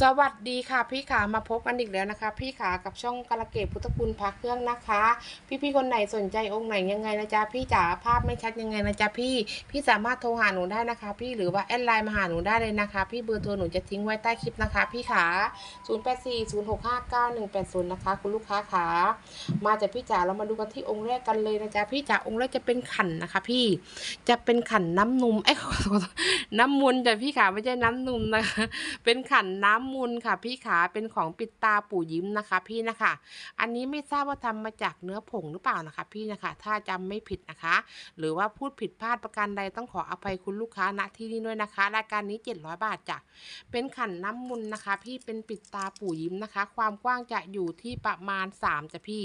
สวัสดีค่ะพี่ขามาพบกันอีกแล้วนะคะ พี่ขากับช่องกาลเกตพุทธคุณพักเครื่องนะคะ พี่ๆคนไหนสนใจองค์ไหนยังไงนะจ๊ะพี่จ๋าภาพไม่ชัดยังไงนะจ๊ะพี่พี่สามารถโทรหาหนูได้นะคะ พี่หรือว่าแอดไลน์มาหาหนูได้เลยนะคะ พี่เบอร์โทรหนูจะทิ้งไว้ใต้คลิปนะคะ พี่ขา 0840659180 นะคะ คุณลูกค้าขามาจากพี่จ๋าเรามาดูกันที่องค์แรกกันเลยนะจ๊ะพี่จ๋าองค์แรกจะเป็นขันนะคะ พี่จะเป็นขันน้ำนมเอ้ยขอโทษน้ำมูลจ้ะพี่ขาไม่ใช่น้ำนมนะคะ เป็นขันน้ำมูลค่ะพี่ขาเป็นของปิดตาปู่ยิ้มนะคะ พี่นะคะ อันนี้ไม่ทราบว่าทำมาจากเนื้อผงหรือเปล่านะคะ พี่นะคะ ถ้าจำไม่ผิดนะคะ หรือว่าพูดผิดพลาดประการใดต้องขออภัยคุณลูกค้าณที่นี้ด้วยนะคะ รายการนี้ 700 บาทจ้ะเป็นขันน้ำมูลนะคะ พี่เป็นปิดตาปู่ยิ้มนะคะ ความกว้างจะอยู่ที่ประมาณ3จ้ะพี่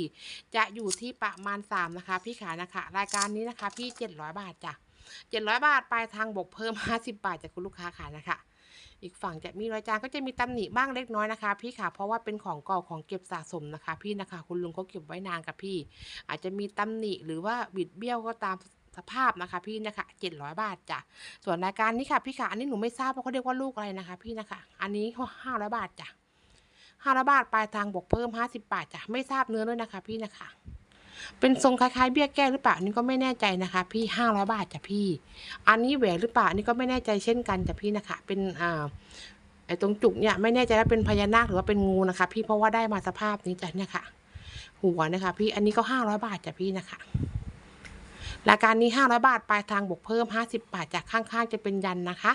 จะอยู่ที่ประมาณ3นะคะ พี่ขานะคะ รายการนี้นะคะ พี่ 700 บาทจ้ะ700 บาทปลายทางบวกเพิ่ม 50 บาทจากคุณลูกค้าค่ะนะคะ อีกฝั่งจะมีรอยจานก็จะมีตำหนิบ้างเล็กน้อยนะคะ พี่ค่ะเพราะว่าเป็นของเก่าของเก็บสะสมนะคะ พี่นะคะ คุณลุงเขาเก็บไว้นานกับพี่ อาจจะมีตำหนิหรือว่าบิดเบี้ยวก็ตามสภาพนะคะพี่นะคะ700 บาทจ้ะส่วนรายการนี้ค่ะพี่ค่ะอันนี้หนูไม่ทราบว่าเขาเรียกว่าลูกอะไรนะคะ พี่นะคะ อันนี้ห้าร้อยบาทจ้ะห้าร้อยบาทปลายทางบวกเพิ่มห้าสิบบาทจ้ะไม่ทราบเนื้อด้วยนะคะ พี่นะคะ เป็นทรงคล้ายๆเบี้ยแก้หรือเปล่าอันนี้ก็ไม่แน่ใจนะคะ พี่ห้าร้อยบาทจ้ะพี่ อันนี้แหวนหรือเปล่าอันนี้ก็ไม่แน่ใจเช่นกันจ้ะพี่นะคะ เป็นอ่าไอ้ตรงจุกเนี่ยไม่แน่ใจว่าเป็นพญานาคหรือว่าเป็นงูนะคะ พี่เพราะว่าได้มาสภาพนี้จ้ะเนี่ยค่ะ หัวนะคะ พี่อันนี้ก็ห้าร้อยบาทจ้ะพี่นะคะ รายการนี้ห้าร้อยบาทปลายทางบวกเพิ่มห้าสิบบาทจากข้างๆจะเป็นยันนะคะ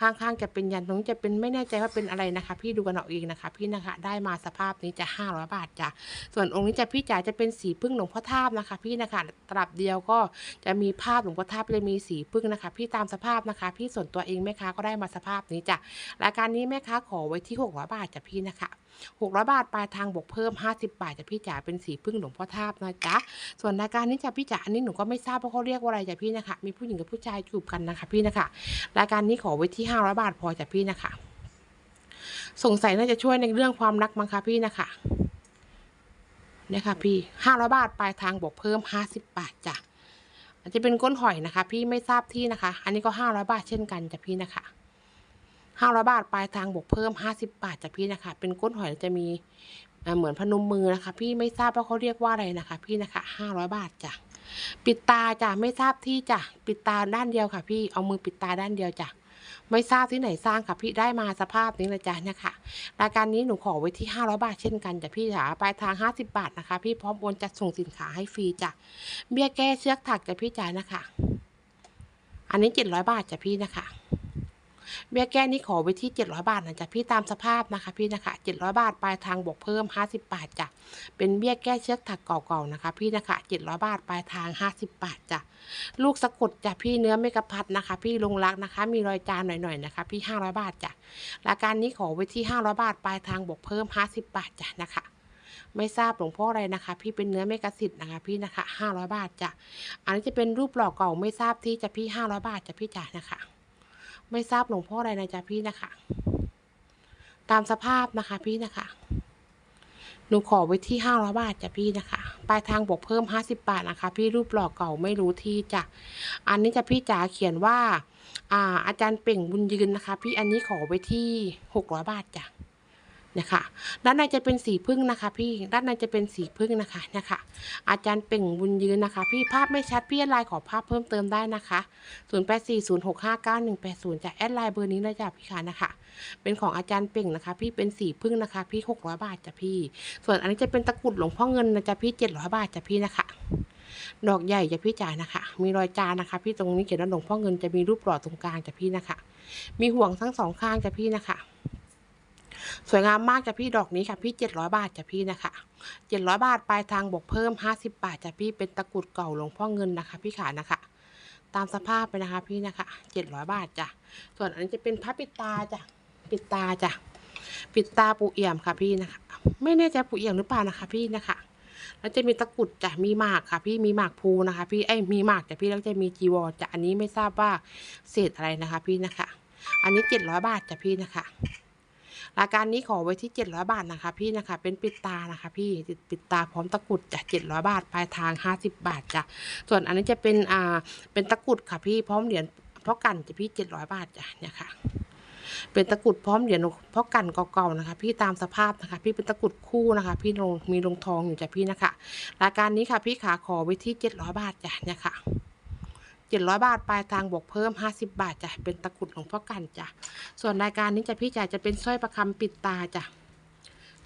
ข้างๆจะเป็นยันตรงนี้จะเป็นไม่แน่ใจว่าเป็นอะไรนะคะ พี่ดูกันเอาเองนะคะ พี่นะคะได้มาสภาพนี้จะห้าร้อยบาทจ้ะส่วนองค์นี้จะพี่จ๋าจะเป็นสีพึ่งหลวงพ่อทาบนะคะ พี่นะคะตลับเดียวก็จะมีภาพหลวงพ่อทาบจะมีสีพึ่งนะคะ พี่ตามสภาพนะคะ พี่ส่วนตัวเองแม่ค้าก็ได้มาสภาพนี้จ้ะรายการนี้แม่ค้าขอไว้ที่ 600 บาทจ้ะพี่นะคะ 600 บาทปลายทางบวกเพิ่ม 50 บาทจะพี่จ๋าเป็นสีพึ่งหลวงพ่อทาบนะจ๊ะส่วนรายการนี้จะพี่จ๋าอันนี้หนูก็ไม่ทราบว่าเขาเรียกว่าอะไรจ้ะพี่นะคะ มีผู้หญิงกับผู้ชายจูบกันนะคะ พี่นะคะ รายการนี้ขอไว้ที่ 500 บาทพอจ้ะพี่นะคะ สงสัยน่าจะช่วยในเรื่องความรักมั้งคะพี่นะคะเนี่ยค่ะพี่500บาทปลายทางบวกเพิ่ม50บาทจ้ะอาจจะเป็นก้นหอยนะคะ พี่ไม่ทราบที่นะคะ อันนี้ก็500บาทเช่นกันจ้ะพี่นะคะ ห้าร้อยบาทปลายทางบวกเพิ่มห้าสิบบาทจากพี่นะคะ เป็นก้นหอยจะมีเหมือนพนมมือนะคะ พี่ไม่ทราบว่าเขาเรียกว่าอะไรนะคะ พี่นะคะห้าร้อยบาทจ้ะปิดตาจ้ะไม่ทราบที่จ้ะปิดตาด้านเดียวค่ะ พี่เอามือปิดตาด้านเดียวจ้ะไม่ทราบที่ไหนสร้างค่ะพี่ได้มาสภาพนี้เลยจ้ะเนี่ยค่ะรายการนี้หนูขอไว้ที่ห้าร้อยบาทเช่นกันจ้ะพี่จ๋าปลายทางห้าสิบบาทนะคะ พี่พร้อมโอนจัดส่งสินค้าให้ฟรีจ้ะเบี้ยแก้เชือกถักจ้ะพี่จ๋านะคะ อันนี้เจ็ดร้อยบาทจ้ะพี่นะคะ เบี้ยแก้นี่ขอไว้ที่ 700 บาทนะจ๊ะพี่ตามสภาพนะคะ พี่นะคะ 700 บาทปลายทางบวกเพิ่ม 50 บาทจ้ะเป็นเบี้ยแก้เชือกถักเก่าๆนะคะ พี่นะคะ 700 บาทปลายทาง 50 บาทจ้ะลูกสะกดจ้ะพี่เนื้อไม่กระพัดนะคะ พี่ลงรักนะคะ มีรอยจานหน่อยๆนะคะ พี่ 500 บาทจ้ะรายการนี้ขอไว้ที่ 500 บาทปลายทางบวกเพิ่ม 50 บาทจ้ะนะคะไม่ทราบหลวงพ่ออะไรนะคะ พี่เป็นเนื้อเมกะสิทธ์นะคะ พี่นะคะ500 บาทจ้ะอันนี้จะเป็นรูปหล่อเก่าไม่ทราบที่จะพี่ 500 บาทจ้ะพี่จ๋านะคะ ไม่ทราบหลวงพ่ออะไรนะจ๊ะพี่นะคะ ตามสภาพนะคะพี่นะคะ หนูขอไว้ที่ห้าร้อยบาทจ้ะพี่นะคะ ปลายทางบวกเพิ่มห้าสิบบาทนะคะ พี่รูปหล่อเก่าไม่รู้ที่จ้ะ อันนี้จะพี่จ๋าเขียนว่า อ่า อาจารย์เป่งบุญยืนนะคะ พี่อันนี้ขอไว้ที่หกร้อยบาทจ้ะ นะคะ ด้านในจะเป็นสีพึ่งนะคะ พี่ ด้านในจะเป็นสีพึ่งนะคะนะคะ อาจารย์เป่งบุญยืนนะคะ พี่ภาพไม่ชัดพี่แอดไลน์ขอภาพเพิ่มเติมได้นะคะ0 8 4 0 6 5 9 1 8 0จากแอดไลน์เบอร์นี้เลยจ้ะพี่ค่ะนะคะ เป็นของอาจารย์เป่งนะคะ พี่เป็นสีพึ่งนะคะ พี่600บาทจ้ะพี่ ส่วนอันนี้จะเป็นตะกรุดหลวงพ่อเงินนะจ๊ะพี่700บาทจ้ะพี่นะคะดอกใหญ่จะพี่จ๋ายนะคะ มีรอยจานนะคะ พี่ตรงนี้เขียนว่าหลวงพ่อเงินจะมีรูปหล่อตรงกลางจ้ะพี่นะคะ มีห่วงทั้งสองข้างจ้ะพี่นะคะ สวยงามมากจ้ะพี่ดอกนี้ค่ะพี่ 700 บาทจ้ะพี่นะคะ 700 บาทปลายทางบวกเพิ่ม 50 บาทจ้ะพี่เป็นตะกรุดเก่าหลวงพ่อเงินนะคะ พี่ขานะคะ ตามสภาพไปนะคะพี่นะคะ 700 บาทจ้ะส่วนอันนี้จะเป็นพับปิดตาจ้ะปิดตาจ้ะปิดตาปูเอี่ยมค่ะพี่นะคะ ไม่แน่ใจปูเอี่ยมหรือเปล่านะคะ พี่นะคะแล้วจะมีตะกรุดจ้ะ มีหมากค่ะ พี่ มีหมากภูนะคะ พี่ เอ้ย มีหมากจ้ะพี่แล้วจะมีจีวรจ้ะ อันนี้ไม่ทราบว่าเศษอะไรนะคะ พี่นะคะ อันนี้700บาทจ้ะพี่นะคะ รายการนี้ขอไว้ที่ 700 บาทนะคะ พี่นะคะ เป็นปิดตานะคะ พี่ปิดตาพร้อมตะกรุดจ้ะ700 บาท ปลายทาง 50 บาทจ้ะส่วนอันนี้จะเป็นอ่าเป็นตะกรุดค่ะพี่พร้อมเหรียญพ่อกันจะพี่ 700 บาทจ้ะเนี่ยค่ะเป็นตะกรุดพร้อมเหรียญพ่อกันเก่าๆนะคะ พี่ตามสภาพนะคะ พี่เป็นตะกรุดคู่นะคะ พี่ลงมีลงทองอยู่จ้ะพี่นะคะ รายการนี้ค่ะพี่ขาขอไว้ที่เจ็ดร้อยบาทจ้ะเนี่ยค่ะ เจ็ดร้อยบาทปลายทางบวกเพิ่มห้าสิบาทจ้ะเป็นตะกุดหลวงพ่อกันจ้ะส่วนรายการนี้จะพี่จ๋าจะเป็นสร้อยประคำปิดตาจ้ะ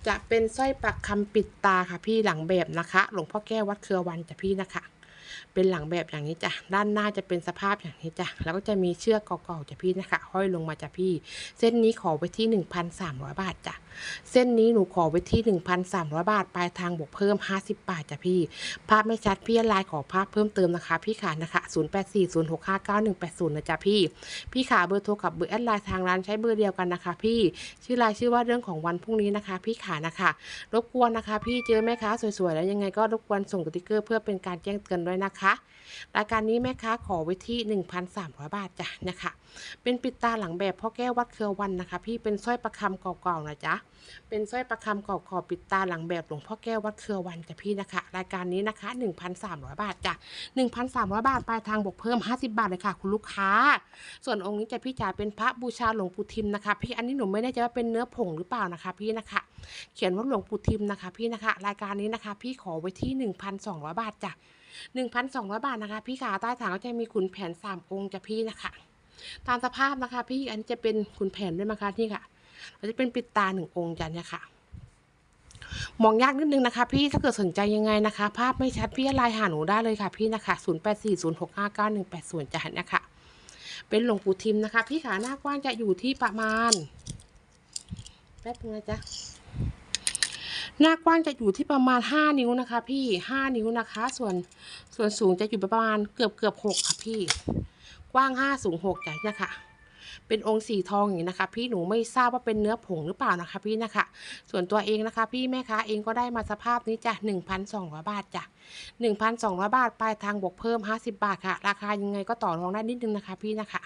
จะเป็นสร้อยประคำปิดตาค่ะพี่หลังแบบนะคะ หลวงพ่อแก้ววัดเครือวันจ้ะพี่นะคะ เป็นหลังแบบอย่างนี้จ้ะด้านหน้าจะเป็นสภาพอย่างนี้จ้ะแล้วก็จะมีเชือกเก่าๆจ้ะพี่นะคะ ห้อยลงมาจ้ะพี่ เส้นนี้ขอไว้ที่ 1,300 บาทจ้ะเส้นนี้หนูขอไว้ที่ 1,300 บาท ปลายทางบวกเพิ่ม 50 บาทจ้ะพี่ ภาพไม่ชัดพี่ไลน์ขอภาพเพิ่มเติมนะคะ พี่ขานะคะ 0840659180 นะจ๊ะพี่ พี่ขาเบอร์โทรกับเบอร์แอดไลน์ทางร้านใช้เบอร์เดียวกันนะคะพี่ ชื่อไลน์ชื่อว่าเรื่องของวันพรุ่งนี้นะคะ พี่ขานะคะ รบกวนนะคะ พี่เจอแม่ค้าสวยๆแล้วยังไงก็รบกวนส่งสติกเกอร์ เพื่อเป็นการแจ้งเตือนด้วยนะคะรายการนี้แม่ค้าขอไว้ที่ 1,300 บาทจ้ะนะคะ เป็นปิดตาหลังแบบพ่อแก้ววัดเครือวันนะคะ พี่เป็นสร้อยประคำเก่าๆนะจ๊ะเป็นสร้อยประคำเก่าๆปิดตาหลังแบบหลวงพ่อแก้ววัดเครือวันจ้ะพี่นะคะ รายการนี้นะคะ 1,300 บาทจ้ะ1,300 บาทปลายทางบวกเพิ่ม 50 บาทเลยค่ะคุณลูกค้า ส่วนองค์นี้จะพี่จ๋าเป็นพระบูชาหลวงปู่ทิมนะคะ พี่อันนี้หนูไม่แน่ใจว่าเป็นเนื้อผงหรือเปล่านะคะ พี่นะคะ เขียนว่าหลวงปู่ทิมนะคะ พี่นะคะ รายการนี้นะคะ พี่ขอไว้ที่ 1,200 บาทจ้ะ1,200 บาทนะคะ พี่ขาใต้ฐานก็จะมีขุนแผน3องค์จ้ะพี่นะคะ ตามสภาพนะคะ พี่อันนี้จะเป็นขุนแผนด้วยนะคะนี่ค่ะเราจะเป็นปิดตาหนึ่งองค์จ้ะเนี่ยค่ะ มองยากนิดนึงนะคะ พี่ถ้าเกิดสนใจยังไงนะคะ ภาพไม่ชัดพี่ไลน์หาหนูได้เลยค่ะพี่นะคะ0840659180จ้ะเนี่ยค่ะเป็นหลวงปู่ทิมนะคะ พี่ขาหน้ากว้างจะอยู่ที่ประมาณแป๊บนึงนะจ๊ะ หน้ากว้างจะอยู่ที่ประมาณ 5 นิ้วนะคะ พี่5นิ้วนะคะ ส่วนส่วนสูงจะอยู่ประมาณเกือบเกือบ6ค่ะพี่ กว้าง 5 สูง6จ้ะเนี่ยค่ะเป็นองค์สีทองอย่างนี้นะคะ พี่หนูไม่ทราบว่าเป็นเนื้อผงหรือเปล่านะคะ พี่นะคะ ส่วนตัวเองนะคะ พี่แม่ค้าเองก็ได้มาสภาพนี้จ้ะ1,200 บาทจ้ะ1,200 บาทปลายทางบวกเพิ่ม 50 บาทค่ะ ราคายังไงก็ต่อรองได้นิดนึงนะคะ พี่นะคะ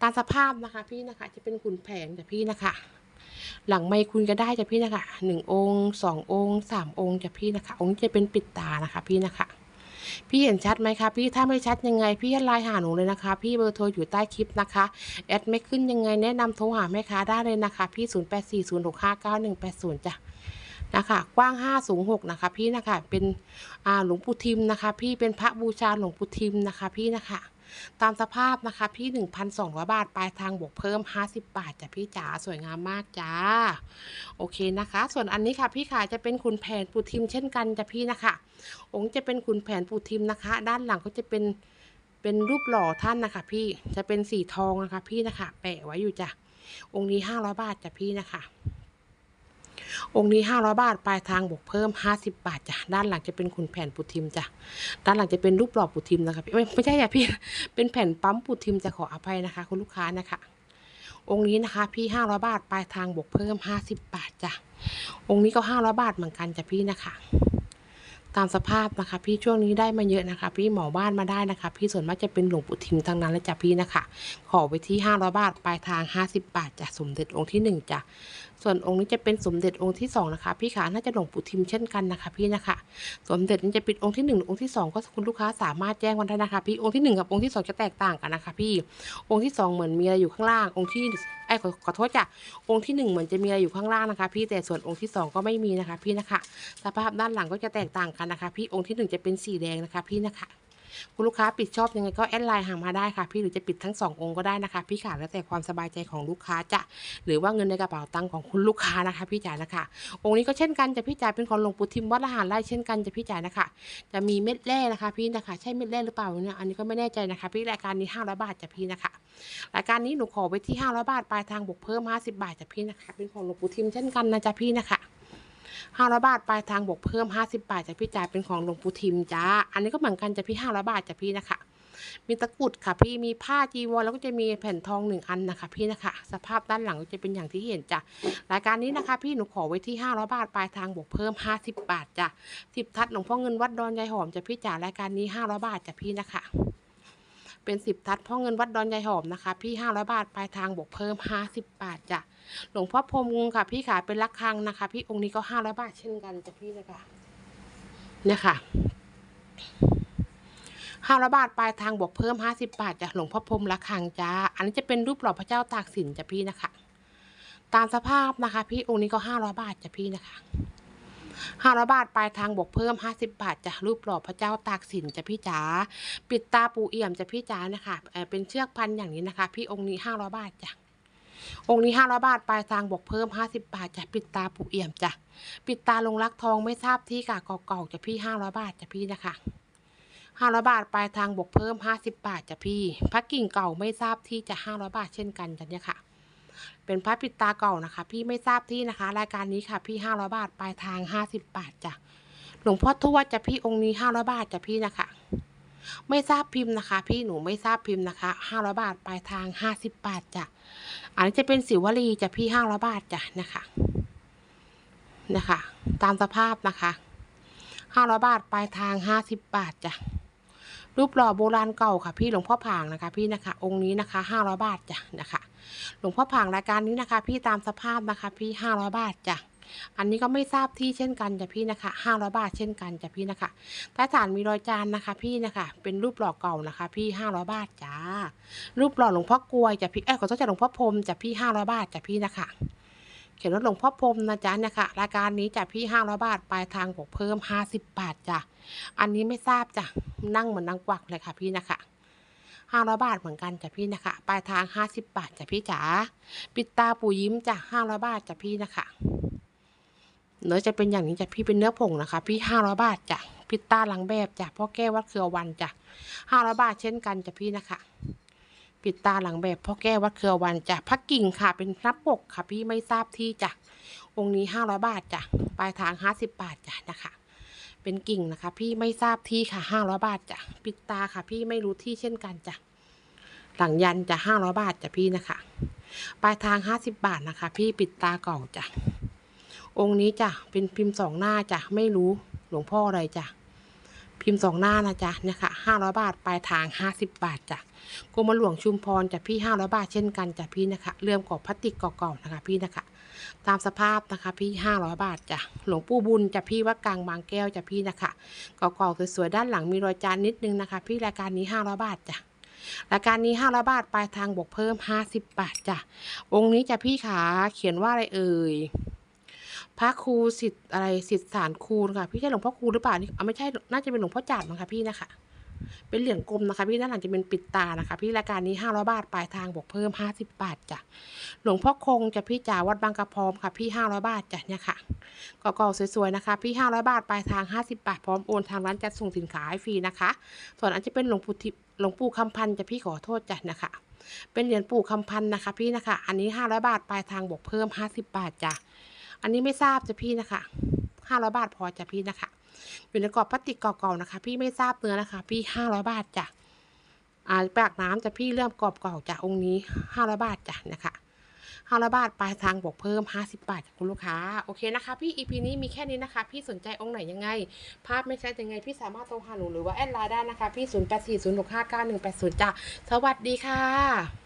ตามสภาพนะคะ พี่นะคะ จะเป็นขุนแผงจ้ะพี่นะคะ หลังไมคุณก็ได้จ้ะพี่นะคะหนึ่งองค์สององค์สามองค์จ้ะพี่นะคะ องค์จะเป็นปิดตานะคะ พี่นะคะพี่เห็นชัดไหมคะพี่ถ้าไม่ชัดยังไง พี่ไลน์หาหนูเลยนะคะ พี่เบอร์โทรอยู่ใต้คลิปนะคะแอดไม่ขึ้นยังไงแนะนำโทรหาแม่ค้าได้เลยนะคะ พี่ 0840659180จ้ะนะคะกว้าง 5 สูง 6 นะคะ พี่นะคะเป็นหลวงปู่ทิมนะคะ พี่เป็นพระบูชาหลวงปู่ทิมนะคะ พี่นะคะ ตามสภาพนะคะพี่ 1,200 บาท ปลายทางบวกเพิ่ม 50 บาทจ้ะพี่จ๋าสวยงามมากจ้า โอเคนะคะ ส่วนอันนี้ค่ะพี่ขาจะเป็นขุนแผนปูทิมเช่นกันจ้ะพี่นะคะ องค์จะเป็นขุนแผนปูทิมนะคะ ด้านหลังก็จะเป็นเป็นรูปหล่อท่านนะคะ พี่จะเป็นสีทองนะคะ พี่นะคะ แปะไว้อยู่จ้ะองค์นี้ 500 บาทจ้ะพี่นะคะ องค์นี้ 500 บาท ปลายทางบวกเพิ่ม 50 บาทจ้ะ ด้านหลังจะเป็นขุนแผ่นปูทิมจ้ะ ด้านหลังจะเป็นรูปหล่อปูทิมนะคะพี่ไม่ไม่ใช่จ่ะพี่ เป็นแผ่นปั๊มปูทิมจะขออภัยนะคะ คุณลูกค้านะคะ องค์นี้นะคะ พี่500 บาท ปลายทางบวกเพิ่ม 50 บาทจ้ะ องค์นี้ก็ 500 บาทเหมือนกันจ้ะพี่นะคะ ตามสภาพนะคะ พี่ช่วงนี้ได้มาเยอะนะคะ พี่หมอบ้านมาได้นะคะ พี่ส่วนมากจะเป็นหลวงปู่ทิมทั้งนั้นเลยจ้ะพี่นะคะ ขอไปที่ 500 บาท ปลายทาง 50 บาทจ้ะสมเด็จองค์ที่หนึ่งจ้ะส่วนองค์นี้จะเป็นสมเด็จองค์ที่สองนะคะ พี่ขาน่าจะหลวงปู่ทิมเช่นกันนะคะ พี่นะคะ สมเด็จนี่จะเป็นองค์ที่หนึ่งองค์ที่สองก็คุณลูกค้าสามารถแจ้งวันได้นะคะ พี่องค์ที่หนึ่งกับองค์ที่สองจะแตกต่างกันนะคะ พี่องค์ที่สองเหมือนมีอะไรอยู่ข้างล่างองค์ที่ อ้ขอขอโทษจ้ะองค์ที่หนึ่งเหมือนจะมีอะไรอยู่ข้างล่างนะคะ พี่แต่ส่วนองค์ที่สองก็ไม่มีนะคะ พี่นะคะ สภาพด้านหลังก็จะแตกต่างกันนะคะ พี่องค์ที่หนึ่งจะเป็นสีแดงนะคะ พี่นะคะ คุณลูกค้าปิดชอบยังไงก็แอดไลน์หามาได้ค่ะ พี่หรือจะปิดทั้งสององค์ก็ได้นะคะ พี่ค่ะแล้วแต่ความสบายใจของลูกค้าจะหรือว่าเงินในกระเป๋าตังค์ของคุณลูกค้านะคะ พี่จ๋านะคะ องค์นี้ก็เช่นกันจะพี่จ๋าเป็นของหลวงปู่ทิมวัดละหารไร่เช่นกันจะพี่จ๋านะคะ จะมีเม็ดแร่นะคะ พี่นะคะ ใช่เม็ดแร่หรือเปล่าเนี่ยอันนี้ก็ไม่แน่ใจนะคะ พี่รายการนี้500บาทจะพี่นะคะรายการนี้หนูขอไว้ที่500บาทปลายทางบวกเพิ่ม 50 บาทจะพี่นะคะ เป็นของหลวงปู่ทิมเช่นกันนะจ๊ะพี่นะคะ 500 บาทปลายทางบวกเพิ่ม 50 บาทจะพี่จ๋ายเป็นของหลวงปู่ทิมจ้า อันนี้ก็เหมือนกันจะพี่ 500 บาทจะพี่นะคะ มีตะกรุดค่ะพี่ มีผ้าจีวรแล้วก็จะมีแผ่นทองหนึ่งอันนะคะพี่นะคะ สภาพด้านหลังก็จะเป็นอย่างที่เห็นจ้ะ รายการนี้นะคะ พี่หนูขอไว้ที่ 500 บาทปลายทางบวกเพิ่ม 50 บาทจ้ะสิบทัดหลวงพ่อเงินวัดดอนยายหอมจะพี่จ๋ารายการนี้ 500 บาทจะพี่นะคะเป็นสิบทัดพ่อเงินวัดดอนยายหอมนะคะ พี่ 500 บาท ปลายทางบวกเพิ่ม 50 บาทจ้ะ หลวงพ่อพรมค่ะ พี่ขาเป็นระฆังนะคะ พี่องค์นี้ก็500บาทเช่นกันจ้ะพี่นะคะเนี่ยค่ะห้าร้อยบาทปลายทางบวกเพิ่มห้าสิบบาทจ้ะหลวงพ่อพรมละคังจ้า อันนี้จะเป็นรูปหล่อพระเจ้าตากสินจ้ะพี่นะคะ ตามสภาพนะคะ พี่องค์นี้ก็ห้าร้อยบาทจ้ะพี่นะคะห้าร้อยบาทปลายทางบวกเพิ่มห้าสิบบาทจ้ะรูปหล่อพระเจ้าตากสินจ้ะพี่จ๋าปิดตาปูเอี่ยมจ้ะพี่จ๋านะคะเเป็นเชือกพันอย่างนี้นะคะ พี่องค์นี้ห้าร้อยบาทจ้ะ องค์นี้ห้าร้อยบาท ปลายทางบวกเพิ่มห้าสิบบาทจ้ะปิดตาปูเอี่ยมจ้ะปิดตาลงรักทองไม่ทราบที่กะเก่าๆจ้ะพี่ห้าร้อยบาทจ้ะพี่นะคะห้าร้อยบาท ปลายทางบวกเพิ่มห้าสิบบาทจ้ะพี่พระกิ่งเก่าไม่ทราบที่จะห้าร้อยบาทเช่นกันจ้ะเนี่ยค่ะ เป็นพระปิดตาเก่านะคะ พี่ไม่ทราบที่นะคะ รายการนี้ค่ะ พี่ห้าร้อยบาท ปลายทางห้าสิบบาทจ้ะหลวงพ่อทวดจ้ะพี่องค์นี้ห้าร้อยบาทจ้ะพี่นะคะ ไม่ทราบพิมพ์นะคะ พี่หนูไม่ทราบพิมพ์นะคะห้าร้อยบาทปลายทางห้าสิบบาทจ้ะอันนี้จะเป็นสิวลีจ้ะพี่ห้าร้อยบาทจ้ะนะคะนะคะ ตามสภาพนะคะห้าร้อยบาทปลายทางห้าสิบบาทจ้ะรูปหล่อโบราณเก่าค่ะ พี่หลวงพ่อผางนะคะ พี่นะคะ องค์นี้นะคะห้าร้อยบาทจ้ะนะคะ หลวงพ่อผางรายการนี้นะคะ พี่ตามสภาพนะคะ พี่ห้าร้อยบาทจ้ะ อันนี้ก็ไม่ทราบที่เช่นกันจ้ะพี่นะคะห้าร้อยบาทเช่นกันจ้ะพี่นะคะใต้ฐานมีรอยจานนะคะ พี่นะคะ เป็นรูปหล่อเก่านะคะ พี่ห้าร้อยบาทจ้า รูปหล่อหลวงพ่อกลวยจ้ะพี่เอ้ขอโทษจ้ะหลวงพ่อพรมจ้ะพี่ห้าร้อยบาทจ้ะพี่นะคะเขียนว่าหลวงพ่อพรมนะจ๊ะเนี่ยค่ะรายการนี้จ้ะพี่ห้าร้อยบาทปลายทางบวกเพิ่มห้าสิบบาทจ้ะอันนี้ไม่ทราบจ้ะนั่งเหมือนนางกวักเลยค่ะพี่นะคะห้าร้อยบาทเหมือนกันจ้ะพี่นะคะปลายทางห้าสิบบาทจ้ะพี่จ๋าปิดตาปู่ยิ้มจ้ะห้าร้อยบาทจ้ะพี่นะคะ เนื้อจะเป็นอย่างนี้จ้ะพี่เป็นเนื้อผงนะคะ พี่ห้าร้อยบาทจ้ะปิดตาหลังแบบจ้ะพ่อแก้ววัดเครือวันจ้ะห้าร้อยบาทเช่นกันจ้ะพี่นะคะปิดตาหลังแบบพ่อแก้ววัดเครือวันจ้ะพักกิ่งค่ะ เป็นพระปกค่ะ พี่ไม่ทราบที่จ้ะองค์นี้ห้าร้อยบาทจ้ะปลายทางห้าสิบบาทจ้ะนะคะ เป็นกิ่งนะคะ พี่ไม่ทราบที่ค่ะห้าร้อยบาทจ้ะปิดตาค่ะ พี่ไม่รู้ที่เช่นกันจ้ะหลังยันจะห้าร้อยบาทจ้ะพี่นะคะ ปลายทางห้าสิบบาทนะคะ พี่ปิดตาเก่าจ้ะ องค์นี้จ้ะเป็นพิมพ์สองหน้าจ้ะไม่รู้หลวงพ่ออะไรจ้ะพิมพ์สองหน้านะจ๊ะเนี่ยค่ะห้าร้อยบาทปลายทางห้าสิบบาทจ้ะกรมหลวงชุมพรจะพี่ห้าร้อยบาทเช่นกันจ้ะพี่นะคะเลื่อมกรอบพลาสติกเก่าๆนะคะพี่นะคะ ตามสภาพนะคะพี่ห้าร้อยบาทจ้ะหลวงปู่บุญจะพี่วัดกลางบางแก้วจะพี่นะคะเก่าๆสวยๆด้านหลังมีรอยจานนิดนึงนะคะ พี่รายการนี้ห้าร้อยบาทจ้ะรายการนี้ห้าร้อยบาทปลายทางบวกเพิ่มห้าสิบบาทจ้ะองค์นี้จะพี่ขาเขียนว่าอะไรเอ่ย พระครูสิทธิ์อะไรสิทธิ์สารครูนะคะพี่ใช่หลวงพ่อครูหรือเปล่านี่เอาไม่ใช่น่าจะเป็นหลวงพ่อจาดมั้งคะพี่นะคะเป็นเหรียญกลมนะคะ พี่ด้านหลังจะเป็นปิดตานะคะ พี่รายการนี้ห้าร้อยบาทปลายทางบวกเพิ่มห้าสิบบาทจ้ะหลวงพ่อคงจะพี่จ๋าวัดบางกระพร้อมค่ะ พี่ห้าร้อยบาทจ้ะเนี่ยค่ะก็กสวยๆนะคะ พี่ห้าร้อยบาทปลายทางห้าสิบบาทพร้อมโอนทางร้านจัดส่งสินค้าให้ฟรีนะคะ ส่วนอันจะเป็นหลวงปู่ทิหลวงปู่คำพันจะพี่ขอโทษจ้ะนะคะ เป็นเหรียญปู่คำพันนะคะ พี่นะคะ อันนี้ห้าร้อยบาทปลายทางบวกเพิ่มห้าสิบบาทจ้ะ อันนี้ไม่ทราบจ้ะพี่นะคะห้าร้อยบาทพอจ้ะพี่นะคะอยู่ในกรอบพลาสติกเก่าๆนะคะ พี่ไม่ทราบเนื้อนะคะ พี่ห้าร้อยบาทจ้ะอ่าปากน้ำจะพี่เริ่มกรอบเก่าจ้ะองค์นี้ห้าร้อยบาทจ้ะนะคะห้าร้อยบาทปลายทางบวกเพิ่มห้าสิบบาทจากคุณลูกค้าโอเคนะคะ พี่อีพีนี้มีแค่นี้นะคะ พี่สนใจองค์ไหนยังไง ภาพไม่ชัดยังไง พี่สามารถโทรหาหนูหรือว่าแอดไลน์ได้นะคะ พี่ศูนย์แปดสี่ศูนย์หกห้าเก้าหนึ่งแปดศูนย์จ้ะสวัสดีค่ะ